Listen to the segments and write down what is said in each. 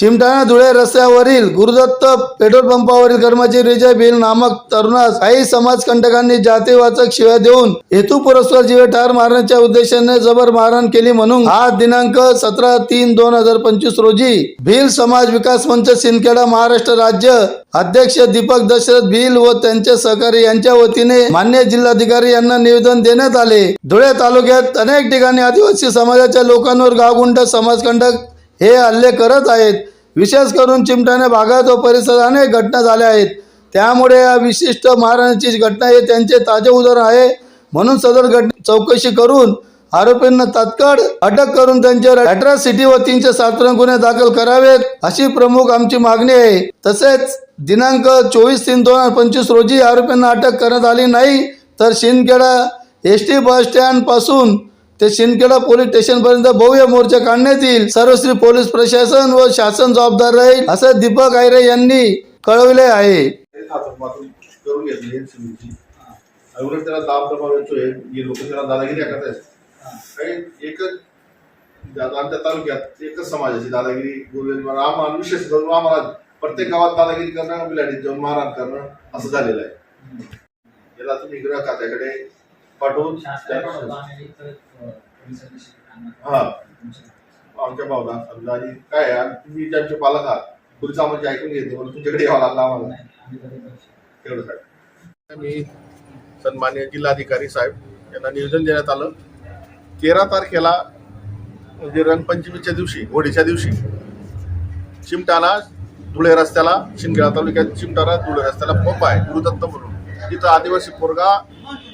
चिमटाणा धुळे रस्त्यावरील गुरुदत्त पेट्रोल पंपावरील कर्मचारी विजय बिल नामक तरुणास काही समाजकंटकांनी जातीवाचक शिव्या देऊन हेतू पुरस्कार जीवे ठार मारण्याच्या उद्देशाने जबर मारहाण केली म्हणून आज दिनांक सतरा तीन दोन हजार पंचवीस रोजी भिल समाज विकास मंच सिंदखेडा महाराष्ट्र राज्य अध्यक्ष दीपक दशरथ भिल व त्यांचे सहकारी यांच्या वतीने मान्य जिल्हाधिकारी यांना निवेदन देण्यात आले. धुळे तालुक्यात अनेक ठिकाणी आदिवासी समाजाच्या लोकांवर गावगुंड समाजकंटक हे हल्ले करत आहेत. विशेष करून चिमटाने भागात व परिसरात अनेक घटना झाल्या आहेत. त्यामुळे या विशिष्ट मारहाणीची घटना हे त्यांचे ताजे उदाहरण आहे. म्हणून सदर घट चौकशी करून आरोपींना तात्काळ अटक करून त्यांच्यावर अट्रॉसिटी व तीनशे सात गुन्हे दाखल करावेत अशी प्रमुख आमची मागणी आहे. तसेच दिनांक चोवीस तीन दोन हजार पंचवीस रोजी आरोपींना अटक करण्यात आली नाही तर शिंदखेडा एस टी बस स्टँडपासून ते शिंदखेडा पोलीस स्टेशन पर्यंत भव्य मोर्चा काढण्यात येईल. सर्वश्री पोलीस प्रशासन व शासन जबाबदार राहील असं दीपक आयरे यांनी कळवले आहे. त्याला दाब दबाव येतोय. ही लोक त्याला दादागिरी करतायत एकच आमच्या तालुक्यात एकच समाजाची दादागिरी आम्हाला विशेष करून आम्हाला प्रत्येक गावात दादागिरी करणं बिलाडीत जाऊन मारहाण करणं असं झालेलं आहे. याला तुम्ही गृह खात्याकडे पाठवून हा. आमच्या भावना समजा आणि काय आणि तुम्ही ज्यांचे पालक आहात पुढचं आम्हाला ऐकून घेते म्हणून तुमच्याकडे यावं लागलं आम्हाला. तेवढं काय मी सन्मान्य जिल्हाधिकारी साहेब यांना निवेदन देण्यात आलं. तेरा तारखेला म्हणजे रंगपंचमीच्या दिवशी होळीच्या दिवशी चिमटाणा धुळे रस्त्याला शिंदखेडा तालुक्यात चिमटाणा धुळे रस्त्याला पंप आहे गुरुदत्त म्हणून. तिथं आदिवासी पोरगा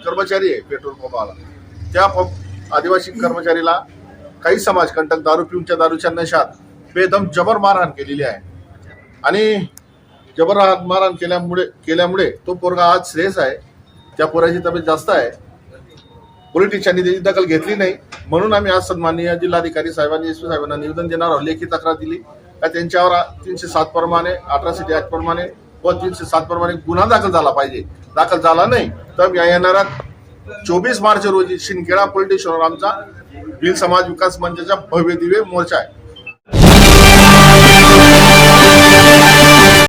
कर्मचारी आहे पेट्रोल पंपाला त्या पंप आदिवासी कर्मचारीला काही समाजकंटक दारू पिऊनच्या दारूच्या नशात बेदम जबर मारहाण केलेली आहे. आणि जबर मारहाण केल्यामुळे केल्यामुळे तो पोरगा आज श्रेयस आहे. त्या पोराची तब्येत जास्त आहे. पोलीस त्याची दखल घेतली नाही. म्हणून आम्ही आज सन्माननीय जिल्हाधिकारी साहेबांनी एस पी साहेबांना निवेदन देणार आहोत. लेखी तक्रार दिली. का त्यांच्यावर तीनशे सात प्रमाणे अठराशे आठ प्रमाणे व तीनशे सात प्रमाणे गुन्हा दाखल झाला पाहिजे. दाखल झाला नाही तर या येणाऱ्या चोवीस मार्च रोजी शिंदखेडा पोलीस स्टेशनवर आमचा भिल समाज विकास मंचाचा भव्य दिव्य मोर्चा आहे.